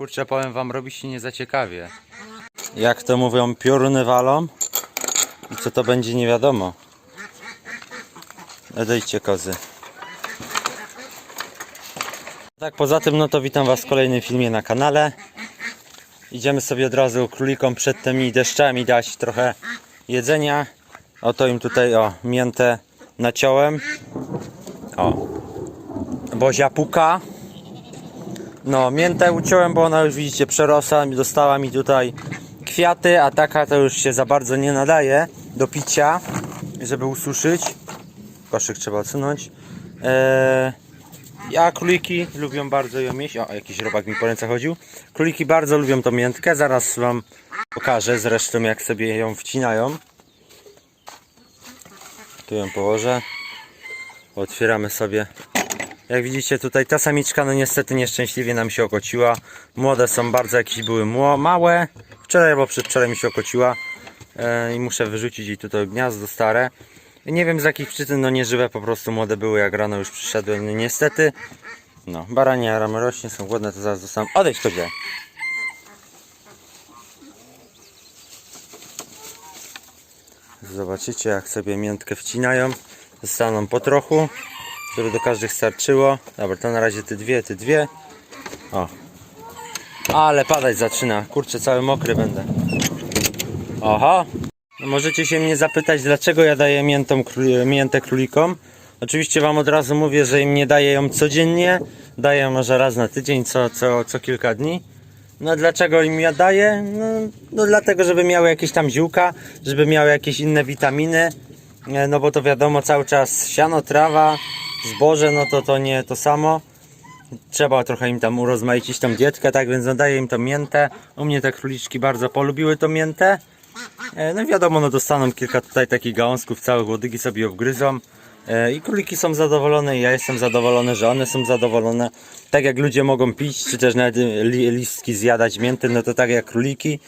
Kurczę, powiem wam, robi się nie za ciekawie. Jak to mówią, pioruny walą. I co to będzie, nie wiadomo. Odejdźcie kozy. Tak, poza tym, no to witam was w kolejnym filmie na kanale. Idziemy sobie od razu królikom przed tymi deszczami dać trochę jedzenia. Oto im tutaj, o, miętę naciąłem. O. Bozia puka. No, miętę uciąłem, bo ona już widzicie przerosła dostała mi tutaj kwiaty, a taka to już się za bardzo nie nadaje do picia, żeby ususzyć. Koszyk trzeba odsunąć. Eee, a króliki lubią bardzo ją jeść. O, jakiś robak mi po ręce chodził. Króliki bardzo lubią tą miętkę. Zaraz wam pokażę zresztą jak sobie ją wcinają. Tu ją położę. Otwieramy sobie. Jak widzicie tutaj ta samiczka no niestety nieszczęśliwie nam się okociła. Młode są bardzo jakieś były małe. Wczoraj albo przedwczoraj mi się okociła. E, I muszę wyrzucić jej tutaj gniazdo stare. Nie wiem z jakich przyczyn, no nieżywe po prostu młode były jak rano już przyszedłem. No, niestety. No, baranie ramy rośnie, są głodne, to zaraz dostaną. Odejdź kozie. Zobaczycie jak sobie miętkę wcinają. Zostaną po trochu, żeby do każdych starczyło. Dobra, to na razie te dwie, te dwie. O. Ale padać zaczyna. Kurczę, cały mokry będę. Oho. No możecie się mnie zapytać, dlaczego ja daję miętę królikom. Oczywiście Wam od razu mówię, że im nie daję ją codziennie. Daję może raz na tydzień, co, co, co kilka dni. No dlaczego im ja daję? No, no dlatego, żeby miały jakieś tam ziółka, żeby miały jakieś inne witaminy. E, No bo to wiadomo, cały czas siano, trawa, zboże, no to to nie to samo. Trzeba trochę im tam urozmaicić tą dietkę, tak więc nadaję im tą miętę. U mnie te króliczki bardzo polubiły tą miętę. E, No wiadomo, no dostaną kilka tutaj takich gałązków, całe łodygi sobie obgryzą. E, I króliki są zadowolone i ja jestem zadowolony, że one są zadowolone. Tak jak ludzie mogą pić, czy też nawet li, listki zjadać mięty, no to tak jak króliki.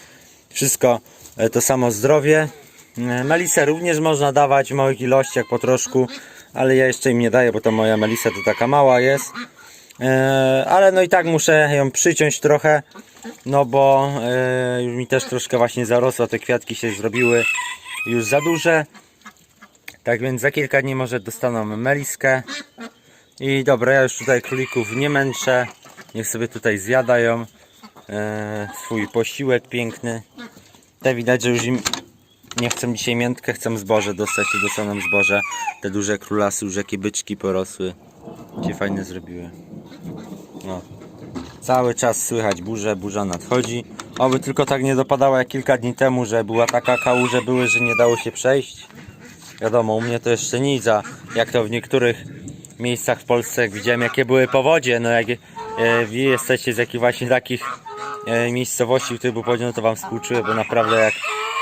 Wszystko e, to samo zdrowie. Melisę również można dawać w małych ilościach, po troszku, ale ja jeszcze im nie daję, bo to moja melisa to taka mała jest. E, ale no i tak muszę ją przyciąć trochę, no bo e, już mi też troszkę właśnie zarosła, te kwiatki się zrobiły już za duże. Tak więc za kilka dni może dostaną meliskę. I dobra, ja już tutaj królików nie męczę. Niech sobie tutaj zjadają e, swój posiłek piękny. Te widać, że już im nie chcą dzisiaj miętkę, chcą zboże dostać i dostaną zboże. Te duże królasy, już jakie byczki porosły. Cię fajne zrobiły. No. Cały czas słychać burzę, burza nadchodzi. Oby tylko tak nie dopadało jak kilka dni temu, że była taka kałuże były, że nie dało się przejść. Wiadomo, u mnie to jeszcze nic, a jak to w niektórych miejscach w Polsce, jak widziałem jakie były powodzie, no jak e, wy jesteście z jakichś właśnie takich e, miejscowości, w których był powodzie, no to wam współczuję, bo naprawdę jak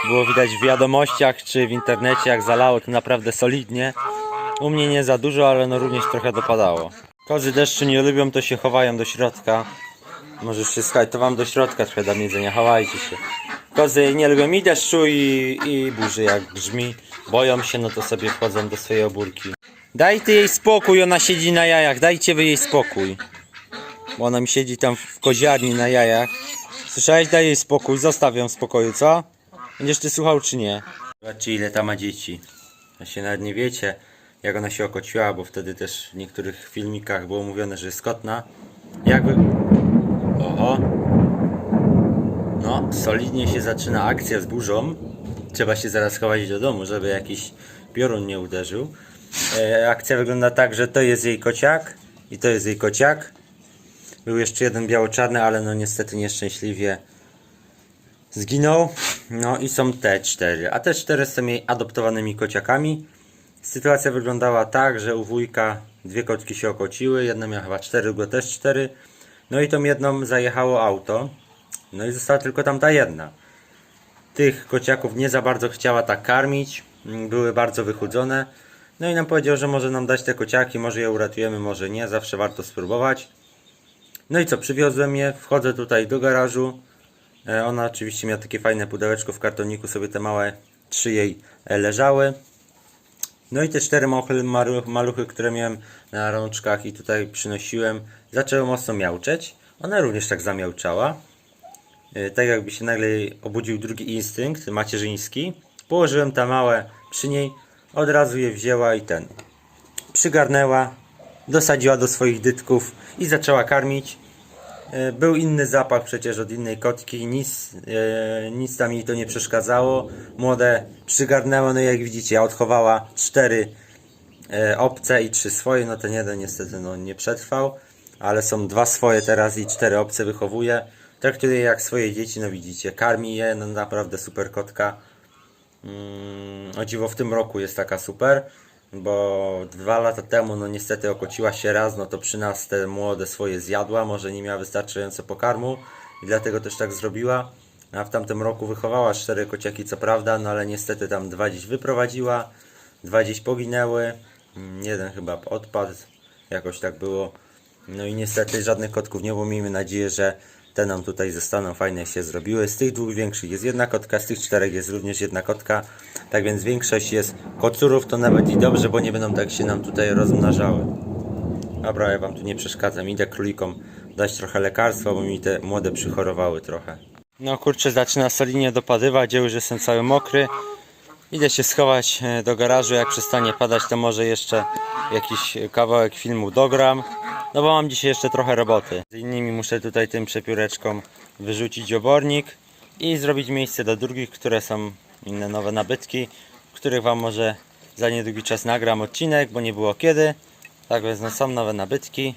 było widać w wiadomościach czy w internecie, jak zalało, to naprawdę solidnie. U mnie nie za dużo, ale no również trochę dopadało. Kozy deszczu nie lubią, to się chowają do środka. Możesz się to wam do środka trochę dam jedzenia, chowajcie się. Kozy nie lubią i deszczu i, i burzy, jak brzmi. Boją się, no to sobie wchodzą do swojej obórki. Daj ty jej spokój, ona siedzi na jajach, dajcie wy jej spokój. Bo ona mi siedzi tam w koziarni na jajach. Słyszałeś? Daj jej spokój, zostaw ją w spokoju, co? Będziesz ty słuchał czy nie? Zobaczcie ile ta ma dzieci. A się nawet nie wiecie, jak ona się okociła, bo wtedy też w niektórych filmikach było mówione, że jest kotna. Jakby... Oho. No, solidnie się zaczyna akcja z burzą. Trzeba się zaraz chować do domu, żeby jakiś piorun nie uderzył. E, akcja wygląda tak, że to jest jej kociak i to jest jej kociak. Był jeszcze jeden biało-czarny, ale no niestety nieszczęśliwie zginął. No i są te cztery. A te cztery są jej adoptowanymi kociakami. Sytuacja wyglądała tak, że u wujka dwie kotki się okociły, jedna miała chyba cztery, druga też cztery. No i tą jedną zajechało auto. No i została tylko tamta jedna. Tych kociaków nie za bardzo chciała tak karmić. mm, Były bardzo wychudzone. No i nam powiedział, że może nam dać te kociaki, może je uratujemy, może nie. Zawsze warto spróbować. No i co, przywiozłem je, wchodzę tutaj do garażu. E, Ona oczywiście miała takie fajne pudełeczko w kartoniku, sobie te małe trzy jej e, leżały. No i te cztery mochy, malu- maluchy, które miałem na rączkach i tutaj przynosiłem, zaczęły mocno miauczeć. Ona również tak zamiałczała. E, Tak jakby się nagle obudził drugi instynkt macierzyński. Położyłem tam małe przy niej, od razu je wzięła i ten. Przygarnęła, dosadziła do swoich dytków i zaczęła karmić. E, Był inny zapach przecież od innej kotki, nic, e, nic tam jej to nie przeszkadzało. Młode przygarnęła, no jak widzicie, odchowała cztery e, obce i trzy swoje, no ten jeden niestety no, nie przetrwał, ale są dwa swoje teraz i cztery obce wychowuje. Traktuje je jak swoje dzieci, no widzicie, karmi je, no naprawdę super kotka. Mm, o dziwo w tym roku jest taka super, bo dwa lata temu no niestety okociła się raz, no to przy nas te młode swoje zjadła, może nie miała wystarczająco pokarmu i dlatego też tak zrobiła. A w tamtym roku wychowała cztery kociaki co prawda, no ale niestety tam dwa dziś wyprowadziła, dwa dziś poginęły, mm, jeden chyba odpadł, jakoś tak było. No i niestety żadnych kotków nie było, miejmy nadzieję, że te nam tutaj zostaną, fajne się zrobiły. Z tych dwóch większych jest jedna kotka, z tych czterech jest również jedna kotka. Tak więc większość jest kocurów, to nawet i dobrze, bo nie będą tak się nam tutaj rozmnażały. Dobra, ja wam tu nie przeszkadzam, idę królikom dać trochę lekarstwa, bo mi te młode przychorowały trochę. No kurczę, zaczyna solinie dopadywać, ja już jestem cały mokry. Idę się schować e, do garażu, jak przestanie padać to może jeszcze jakiś kawałek filmu dogram. No bo mam dzisiaj jeszcze trochę roboty. Z innymi muszę tutaj tym przepióreczkom wyrzucić obornik i zrobić miejsce do drugich, które są inne nowe nabytki, których wam może za niedługi czas nagram odcinek, bo nie było kiedy. Tak więc no są nowe nabytki.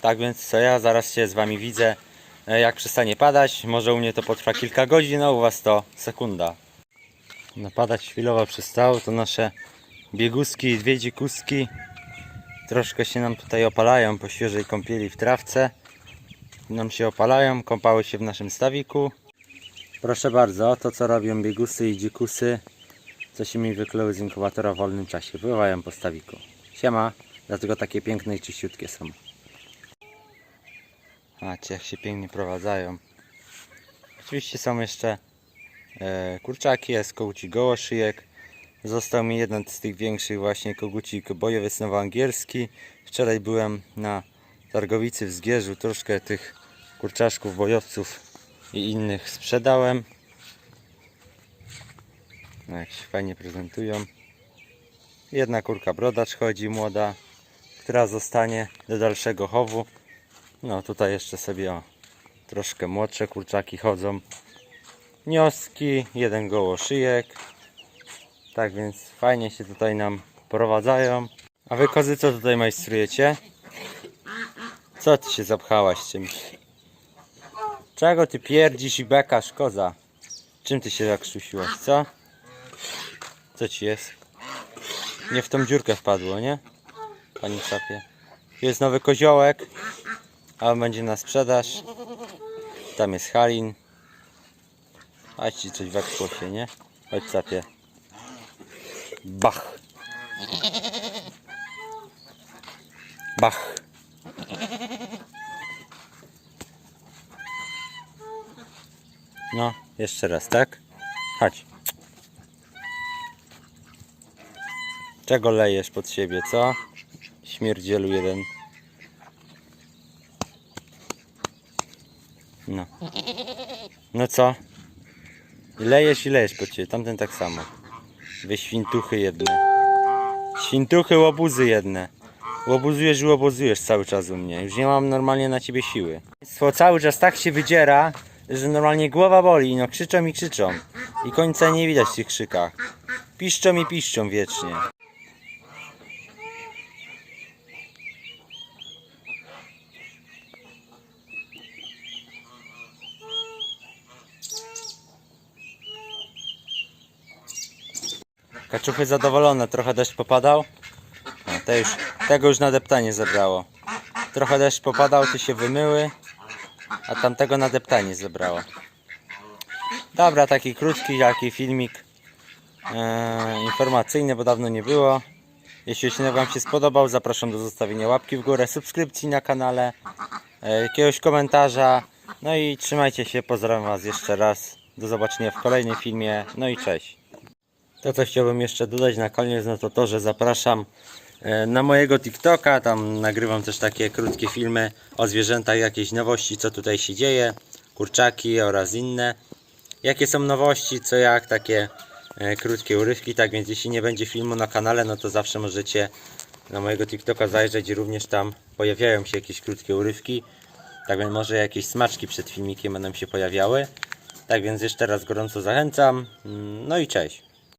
Tak więc co ja zaraz się z wami widzę e, jak przestanie padać. Może u mnie to potrwa kilka godzin, a u was to sekunda. Napadać chwilowo przestało, to nasze bieguski i dwie dzikuski troszkę się nam tutaj opalają po świeżej kąpieli w trawce. Nam się opalają, kąpały się w naszym stawiku. Proszę bardzo, to co robią biegusy i dzikusy, co się mi wykluły z inkubatora w wolnym czasie, pływają po stawiku. Siema, dlatego takie piękne i czyściutkie są. Macie jak się pięknie prowadzają. Oczywiście są jeszcze kurczaki, jest kogucik gołoszyjek. Został mi jeden z tych większych właśnie kogucik bojowiec nowoangielski. Wczoraj byłem na targowicy w Zgierzu, troszkę tych kurczaszków, bojowców i innych sprzedałem. No jak się fajnie prezentują. Jedna kurka brodacz chodzi, młoda, która zostanie do dalszego chowu. No tutaj jeszcze sobie o, troszkę młodsze kurczaki chodzą. Nioski, jeden gołoszyjek. Tak więc fajnie się tutaj nam prowadzają. A wy kozy co tutaj majstrujecie? Co ty się zapchałaś czymś? Czego ty pierdzisz i bekasz koza? Czym ty się zakrztusiłaś, co? Co ci jest? Nie w tą dziurkę wpadło, nie? Pani szapie. Jest nowy koziołek, a będzie na sprzedaż. Tam jest halin. A ci coś wepchło się, nie? Chodź sapie. Bach. Bach. No, jeszcze raz, tak? Chodź. Czego lejesz pod siebie, co? Śmierdzielu jeden. No. No co? Lejesz i lejesz pod siebie, tamten tak samo. Wy świntuchy jedne. Świntuchy, łobuzy jedne. Łobuzujesz i łobuzujesz cały czas u mnie. Już nie mam normalnie na ciebie siły. Cały czas tak się wydziera, że normalnie głowa boli. No krzyczą i krzyczą. I końca nie widać w tych krzykach. Piszczą i piszczą wiecznie. Kaczuchy zadowolone, trochę deszcz popadał. A, te już, tego już na deptanie zebrało. Trochę deszcz popadał, ty się wymyły, a tamtego na deptanie zebrało. Dobra, taki krótki, taki filmik e, informacyjny, bo dawno nie było. Jeśli odcinek Wam się spodobał, zapraszam do zostawienia łapki w górę, subskrypcji na kanale, e, jakiegoś komentarza. No i trzymajcie się, pozdrawiam Was jeszcze raz. Do zobaczenia w kolejnym filmie, no i cześć. To co chciałbym jeszcze dodać na koniec, no to to, że zapraszam e, na mojego TikToka. Tam nagrywam też takie krótkie filmy o zwierzętach, jakieś nowości, co tutaj się dzieje, kurczaki oraz inne. Jakie są nowości, co jak, takie e, krótkie urywki. Tak więc jeśli nie będzie filmu na kanale, no to zawsze możecie na mojego TikToka zajrzeć i również tam pojawiają się jakieś krótkie urywki. Tak więc może jakieś smaczki przed filmikiem będą się pojawiały. Tak więc jeszcze raz gorąco zachęcam. Mm, No i cześć.